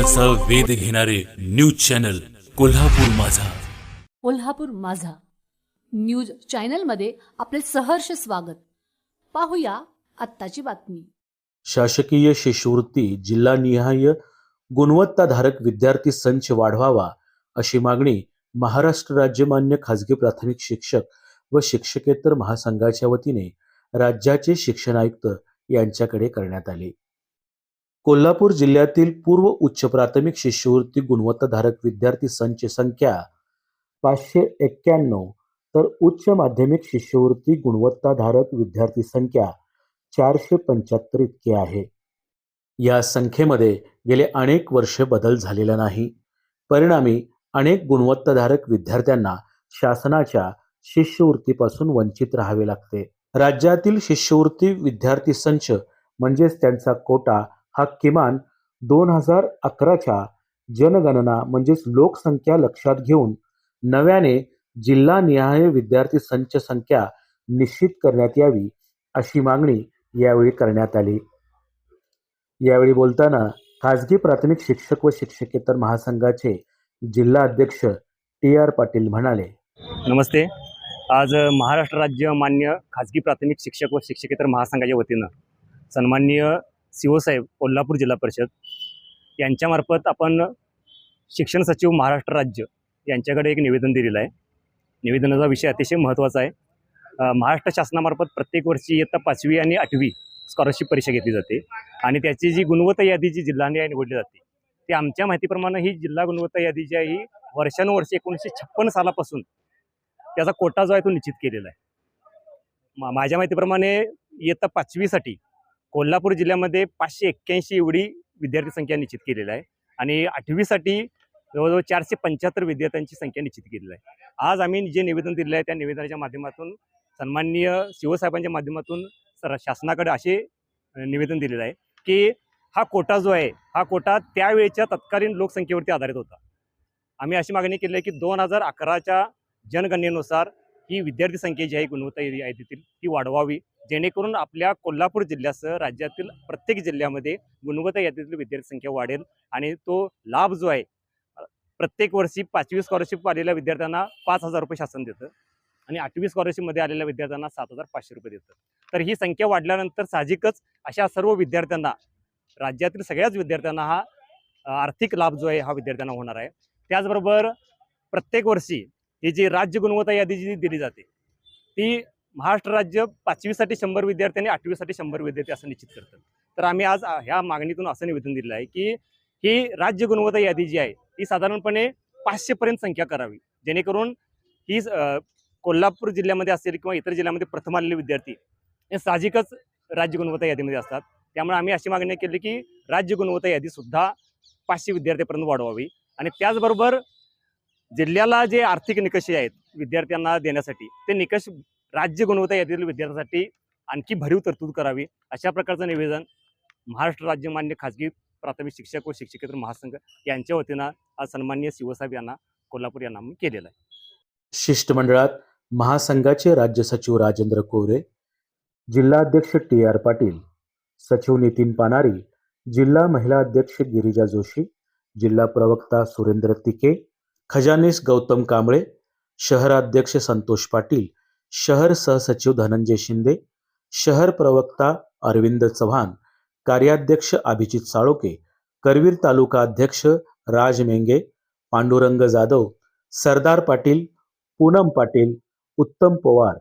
ज्ञानाचा वेध घेणारे न्यूज चॅनल कोल्हापूर माझा. कोल्हापूर माझा. न्यूज चॅनलमध्ये आपले सहर्ष स्वागत. पाहूया आत्ताची बातमी. शासकीय शिष्यवृत्ती जिल्हानिहाय गुणवत्ताधारक विद्यार्थी संच वाढवावा अशी मागणी महाराष्ट्र राज्य मान्य खाजगी प्राथमिक शिक्षक व शिक्षकेतर महासंघाच्या वतीने राज्याचे शिक्षण आयुक्त यांच्याकडे करण्यात आली. कोल्हापूर जिल्ह्यातील पूर्व उच्च प्राथमिक शिष्यवृत्ती गुणवत्ताधारक विद्यार्थी संच संख्या पाचशे एक्क्याण्णव तर उच्च माध्यमिक शिष्यवृत्ती गुणवत्ताधारक विद्यार्थी संख्या चारशे पंच्याहत्तर इतकी आहे. या संख्येमध्ये गेले अनेक वर्ष बदल झालेला नाही. परिणामी अनेक गुणवत्ताधारक विद्यार्थ्यांना शासनाच्या शिष्यवृत्तीपासून वंचित राहावे लागते. राज्यातील शिष्यवृत्ती विद्यार्थी संच म्हणजेच त्यांचा कोटा हा किमान दोन हजार अकराच्या जनगणना म्हणजेच लोकसंख्या लक्षात घेऊन नव्याने जिल्हानिहाय विद्यार्थी संच संख्या निश्चित करण्यात यावी अशी मागणी यावेळी करण्यात आली. यावेळी बोलताना खाजगी प्राथमिक शिक्षक व शिक्षकेतर महासंघाचे जिल्हा अध्यक्ष टी आर पाटील म्हणाले. नमस्ते. आज महाराष्ट्र राज्य मान्य खाजगी प्राथमिक शिक्षक व शिक्षकेतर महासंघाच्या वतीनं सन्माननीय सी ओ साहेब कोल्हापूर जिल्हा परिषद यांच्यामार्फत आपण शिक्षण सचिव महाराष्ट्र राज्य यांच्याकडे एक निवेदन दिलेलं आहे. निवेदनाचा विषय अतिशय महत्त्वाचा आहे. महाराष्ट्र शासनामार्फत प्रत्येक वर्षी इयत्ता पाचवी आणि आठवी स्कॉलरशिप परीक्षा घेतली जाते आणि त्याची जी गुणवत्ता यादी जी जिल्हानिहाय निवडली जाते ती आमच्या माहितीप्रमाणे ही जिल्हा गुणवत्ता यादी जी आहे ही वर्षानुवर्ष एकोणीसशे छप्पन सालापासून त्याचा कोटा जो आहे तो निश्चित केलेला आहे. मा- माझ्या माहितीप्रमाणे इयत्ता पाचवीसाठी कोल्हापूर जिल्ह्यामध्ये पाचशे एक्क्याऐंशी एवढी विद्यार्थी संख्या निश्चित केलेली आहे. आणि आठवीसाठी जवळजवळ चारशे पंच्याहत्तर विद्यार्थ्यांची संख्या निश्चित केलेली आहे. आज आम्ही जे निवेदन दिलेलं आहे त्या निवेदनाच्या माध्यमातून सन्माननीय शिवसाहेबांच्या माध्यमातून सर शासनाकडे असे निवेदन दिलेलं आहे की हा कोटा जो आहे हा कोटा त्यावेळेच्या तत्कालीन लोकसंख्येवरती आधारित होता. आम्ही अशी मागणी केली आहे की दोन हजार अकराच्या जनगणनेनुसार ही विद्यार्थी संख्या जी आहे गुणवत्ता यादीतील ती वाढवावी. जेणेकरून आपल्या कोल्हापूर जिल्ह्यासह राज्यातील प्रत्येक जिल्ह्यामध्ये गुणवत्ता यादीतील विद्यार्थी संख्या वाढेल आणि तो लाभ जो आहे प्रत्येक वर्षी पाचवी स्कॉलरशिप आलेल्या विद्यार्थ्यांना पाच हजार रुपये शासन देतं आणि आठवी स्कॉलरशिपमध्ये आलेल्या विद्यार्थ्यांना सात हजार पाचशे रुपये देतं. तर ही संख्या वाढल्यानंतर साहजिकच अशा सर्व विद्यार्थ्यांना राज्यातील सगळ्याच विद्यार्थ्यांना हा आर्थिक लाभ जो आहे हा विद्यार्थ्यांना होणार आहे. त्याचबरोबर प्रत्येक वर्षी ही जी राज्य गुणवत्ता यादी जी दिली जाते ती महाराष्ट्र राज्य पाचवीसाठी शंभर विद्यार्थी आणि आठवीसाठी शंभर विद्यार्थी असं निश्चित करतात तर आम्ही आज ह्या मागणीतून असं निवेदन दिलेलं आहे की ही राज्य गुणवत्ता यादी जी आहे ती साधारणपणे पाचशेपर्यंत संख्या करावी. जेणेकरून ही कोल्हापूर जिल्ह्यामध्ये असेल किंवा इतर जिल्ह्यामध्ये प्रथम आलेले विद्यार्थी हे साहजिकच राज्य गुणवत्ता यादीमध्ये असतात. त्यामुळे आम्ही अशी मागणी केली की राज्य गुणवत्ता यादीसुद्धा पाचशे विद्यार्थ्यांपर्यंत वाढवावी. आणि त्याचबरोबर जिल्ह्याला जे आर्थिक निकष आहेत विद्यार्थ्यांना देण्यासाठी ते निकष राज्य गुणवत्ता यादीतील विद्यार्थ्यांसाठी आणखी भरीव तरतूद करावी अशा प्रकारचं निवेदन महाराष्ट्र राज्य मान्य खाजगी प्राथमिक शिक्षक व शिक्षकेतर महासंघ यांच्या वतीनं आज सन्मान्य शिवसाहेब यांना कोल्हापूर यांना केलेलं आहे. शिष्टमंडळात महासंघाचे राज्य सचिव राजेंद्र कोरे जिल्हाध्यक्ष टी आर पाटील सचिव नितीन पानारी जिल्हा महिला अध्यक्ष गिरिजा जोशी जिल्हा प्रवक्ता सुरेंद्र तिके खजानीस गौतम कांबळे शहराध्यक्ष संतोष पाटील शहर सहसचिव धनंजय शिंदे शहर प्रवक्ता अरविंद चव्हाण कार्याध्यक्ष अभिजित साळोके करवीर तालुका अध्यक्ष राज मेंगे पांडुरंग जाधव सरदार पाटील पूनम पाटील उत्तम पवार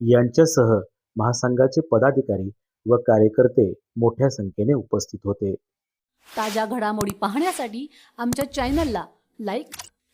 यांच्यासह महासंघाचे पदाधिकारी व कार्यकर्ते मोठ्या संख्येने उपस्थित होते. ताज्या घडामोडी पाहण्यासाठी आमच्या चॅनलला लाईक